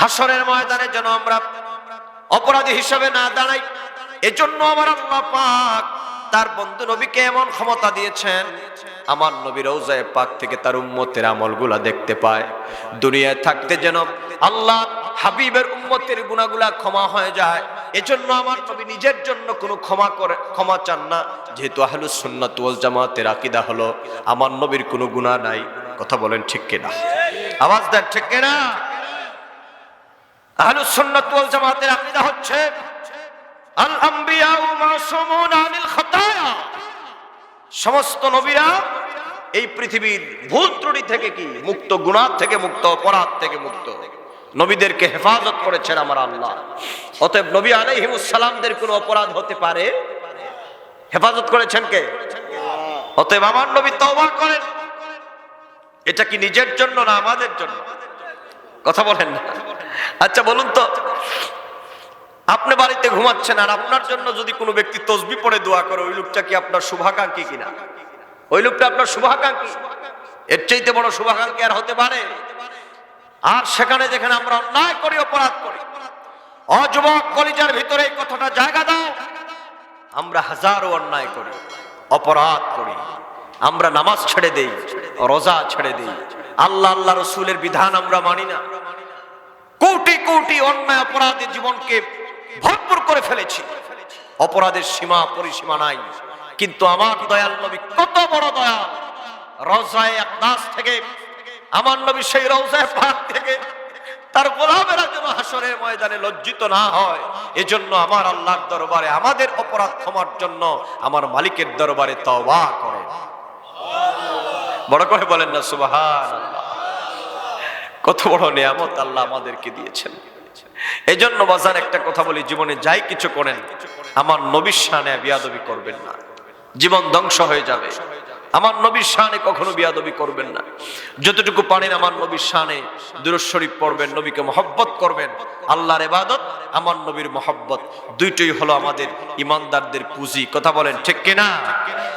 হাসরের ময়দানে যেন আমরা অপরাধী হিসাবে না দাঁড়াই, এজন্য আমার আল্লাহ পাক তার বন্ধু নবীকে এমন ক্ষমতা দিয়েছেন, আমার নবী রৌজায় পাক থেকে তার উম্মতের আমলগুলা দেখতে পায়। দুনিয়ায় থাকতে যেন আল্লাহ হাবিবের উম্মতের গুণাগুলা ক্ষমা হয়ে যায়, এজন্য আমার নবী নিজের জন্য কোনো ক্ষমা করে, ক্ষমা চান না। যেহেতু আহলুস সুন্নাত ওয়াল জামাতের আকীদা হলো, আমার নবীর কোনো গুনাহ নাই। কথা বলেন ঠিক কিনা? আওয়াজ দেন ঠিক কিনা? হচ্ছে সমস্ত নবীরা এই পৃথিবীর ভুল ত্রুটি থেকে কি মুক্ত, গুনাহ থেকে মুক্ত, অপরাধ থেকে মুক্ত? নবীদেরকে হেফাজত করেছেন আমার আল্লাহ। অতএব নবী সালামদের কোনো অপরাধ হতে পারে? হেফাজত করেছেন কে? অতএব আমার নবী তওবা করেন। এটা কি নিজের জন্য না আমাদের জন্য? কথা বলেন না। আচ্ছা বলুন তো, আপনি বাড়িতে ঘুমাচ্ছেন আর আপনার জন্য যদি কোনো ব্যক্তি তসবি পড়ে দোয়া করে, ওই লোকটা কি আপনার শুভাকাঙ্ক্ষী কিনা? ওই লোকটা আপনার শুভাকাঙ্ক্ষী? এর চাইতে বড় শুভাকাঙ্ক্ষী আর হতে পারে? আর সেখানে যেখানে আমরা অন্যায় করি, অপরাধ করি, অযুবক কলিজার ভিতরে এই কথাটা জায়গা দাও। আমরা হাজারো অন্যায় করি, অপরাধ করি। আমরা নামাজ ছেড়ে দেই, রোজা ছেড়ে দেই। আল্লাহ আল্লাহ রসুলের বিধান আমরা মানি না। কোটি কোটি অন্যায় অপরাধের জীবনকে ভরপুর করে ফেলেছি। অপরাধের সীমা, পরিসীমা নাই। কিন্তু আমার দয়াল নবী কত বড় দয়াল। রওজায় আকদাস থেকে, আমার নবী সেই রওজায় পাক থেকে তার গোলামেরা যেন হাসরের ময়দানে লজ্জিত না হয়, এজন্য আমার আল্লাহর দরবারে আমাদের অপরাধ ক্ষমার জন্য আমার মালিকের দরবারে তওবা করে বড় করে বলেন না সুবহান কত বড় নিয়ামত আল্লাহ আমাদেরকে দিয়েছেন। এই জন্য বাজার একটা কথা বলি, জীবনে যাই কিছু করেন, আমার নবীর শানে বিয়াদবি করবেন না। জীবন ধ্বংস হয়ে যাবে। আমার নবীর শানে কখনো বিয়াদবি করবেন না। যতটুকু পারেন আমার নবীর শানে দুরশরীফ পড়বেন, নবীকে মহব্বত করবেন। আল্লাহর এবাদত আমার নবীর মহব্বত। দুইটাই হলো আমাদের ইমানদারদের পুঁজি। কথা বলেন ঠিক কিনা?